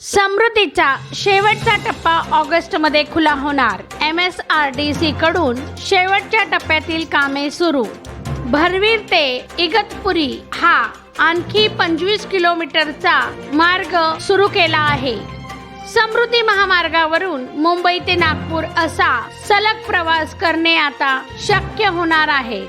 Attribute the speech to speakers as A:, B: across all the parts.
A: समृद्धीचा शेवटचा टप्पा ऑगस्टमध्ये खुला होणार. M S R D C कडून शेवटच्या टप्प्यातील कामे सुरू. भरवीर ते इगतपुरी हा आणखी पंचवीस किलोमीटरचा मार्ग सुरू केला आहे. समृद्धी महामार्गावरून मुंबई ते नागपूर असा सलग प्रवास करणे आता शक्य होणार आहे.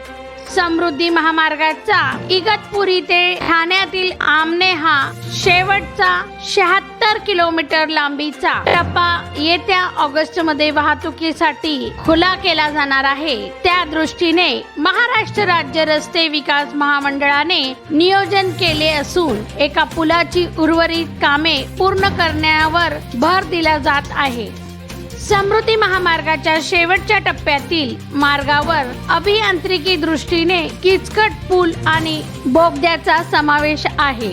A: समृद्धी महामार्गाचा इगतपुरी ते ठाण्यातील आमने हा शेवटचा शहात्तर किलोमीटर लांबीचा टप्पा येत्या ऑगस्टमध्ये वाहतुकीसाठी खुला केला जाणार आहे. त्या दृष्टीने महाराष्ट्र राज्य रस्ते विकास महामंडळाने नियोजन केले असून एका पुलाची उर्वरित कामे पूर्ण करण्यावर भर दिला जात आहे. समृद्धी महामार्गाच्या शेवटच्या टप्प्यातील मार्गावर अभियांत्रिकी दृष्टीने किचकट पूल आणि बोगद्याचा समावेश आहे.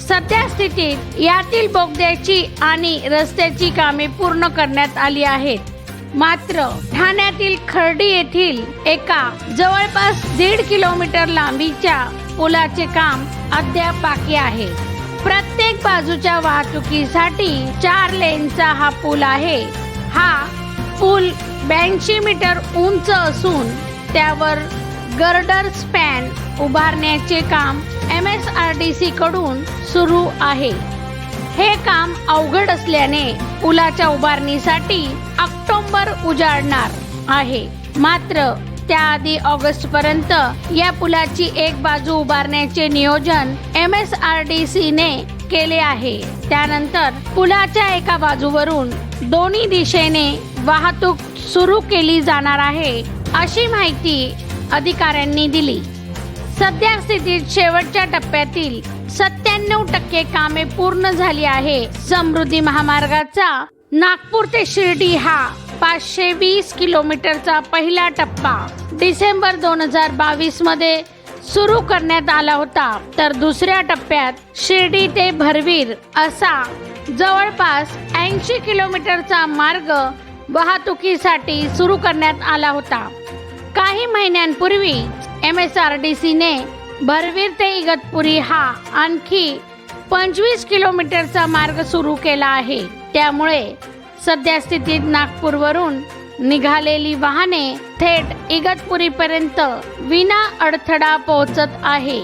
A: सध्या स्थितीत यातील बोगद्याची आणि रस्त्याची कामे पूर्ण करण्यात आली आहेत. मात्र ठाण्यातील खर्डी येथील एका जवळपास दीड किलोमीटर लांबीच्या पुलाचे काम अद्याप बाकी आहे. प्रत्येक बाजूच्या वाहतुकीसाठी चार लेनचा हा पूल आहे. हा पूल ब्याऐंशी मीटर उंच असून त्यावर गर्डर स्पॅन उभारण्याचे काम M S R D C कडून सुरू आहे. हे काम अवघड असल्याने पुलाच्या उभारणीसाठी ऑक्टोबर उजाडणार आहे. मात्र त्याआधी ऑगस्ट पर्यंत या पुलाची एक बाजू उभारण्याचे नियोजन M S R D C ने केले आहे. त्यानंतर पुलाच्या एका बाजूवरून दोन्ही दिशेने वाहतूक सुरू केली जाणार आहे अशी माहिती अधिकाऱ्यांनी दिली. सध्या स्थितीत शेवटच्या टप्प्यातील सत्त्याण्णव टक्के कामे पूर्ण झाली आहे. समृद्धी महामार्गाचा नागपूर ते शिर्डी हा पाचशे वीस किलोमीटरचा पहिला टप्पा. डिसेंबर दोन हजार बावीसमध्ये सुरू करण्यात आला होता. तर दुसऱ्या टप्प्यात शिर्डी ते भरवीर असा जवळपास ऐंशी किलोमीटरचा मार्ग वाहतुकीसाठी सुरू करण्यात आला होता. काही महिन्यांपूर्वी एम एस आर डी सीने भरवीर ते इगतपुरी हा आणखी पंचवीस किलोमीटरचा मार्ग सुरू केला आहे. त्यामुळे सध्या स्थितीत नागपूरवरून निघालेली वाहने थेट इगतपुरीपर्यंत विना अडथळा पोहोचत आहे.